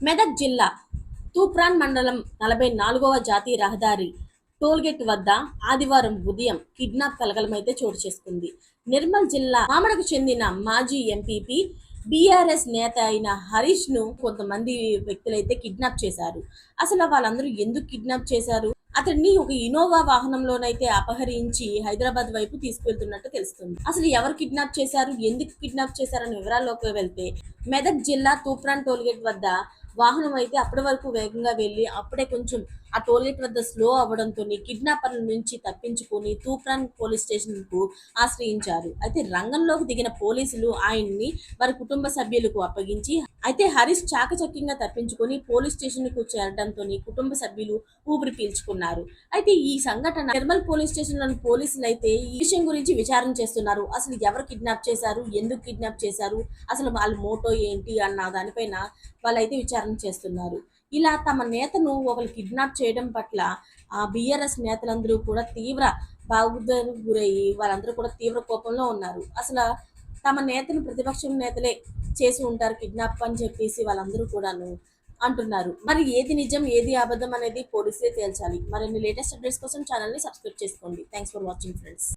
మెదక్ జిల్లా తూప్రాన్ మండలం నలభై నాలుగవ జాతీయ రహదారి టోల్గేట్ వద్ద ఆదివారం ఉదయం కిడ్నాప్ కలకలమైతే చోటు చేసుకుంది. నిర్మల్ జిల్లా మామడకు చెందిన మాజీ ఎంపీపీ బీఆర్ఎస్ నేత అయిన హరీష్ను కొంతమంది వ్యక్తులైతే కిడ్నాప్ చేశారు. అసలు వాళ్ళందరూ ఎందుకు కిడ్నాప్ చేశారు? అతన్ని ఒక ఇనోవా వాహనంలోనైతే అపహరించి హైదరాబాద్ వైపు తీసుకెళ్తున్నట్టు తెలుస్తుంది. అసలు ఎవరు కిడ్నాప్ చేశారు? ఎందుకు కిడ్నాప్ చేశారని వివరాల్లోకి వెళ్తే మెదక్ జిల్లా తూప్రాన్ టోల్గేట్ వద్ద వాహనం అయితే అప్పటి వరకు వేగంగా వెళ్ళి అప్పుడే కొంచెం ఆ టోల్గేట్ వద్ద స్లో అవ్వడంతో కిడ్నాపర్ల నుంచి తప్పించుకొని తూప్రాన్ పోలీస్ స్టేషన్కు ఆశ్రయించారు. అయితే రంగంలోకి దిగిన పోలీసులు ఆయన్ని వారి కుటుంబ సభ్యులకు అప్పగించి అయితే హరీష్ చాకచక్యంగా తప్పించుకొని పోలీస్ స్టేషన్కు చేరడంతో కుటుంబ సభ్యులు ఊపిరి పీల్చుకున్నారు. అయితే ఈ సంఘటన నిర్మల్ పోలీస్ స్టేషన్లోని పోలీసులు అయితే ఈ విషయం గురించి విచారణ చేస్తున్నారు. అసలు ఎవరు కిడ్నాప్ చేశారు? ఎందుకు కిడ్నాప్ చేశారు? అసలు వాళ్ళ మోటో ఏంటి? అన్న దానిపైన వాళ్ళైతే విచారణ చేస్తున్నారు. ఇలా తమ నేతను ఒకరు కిడ్నాప్ చేయడం పట్ల ఆ బీఆర్ఎస్ నేతలందరూ కూడా తీవ్ర బాగుదలకు గురయ్యి వాళ్ళందరూ కూడా తీవ్ర కోపంలో ఉన్నారు. అసలు తమ నేతను ప్రతిపక్షం నేతలే చేసి ఉంటారు కిడ్నాప్ అని చెప్పేసి వాళ్ళందరూ కూడాను అంటున్నారు. మరి ఏది నిజం ఏది అబద్ధం అనేది పోలీసులే తేల్చాలి. మరిన్ని లేటెస్ట్ అప్డేట్స్ కోసం ఛానల్ని సబ్స్క్రైబ్ చేసుకోండి. Thanks for watching friends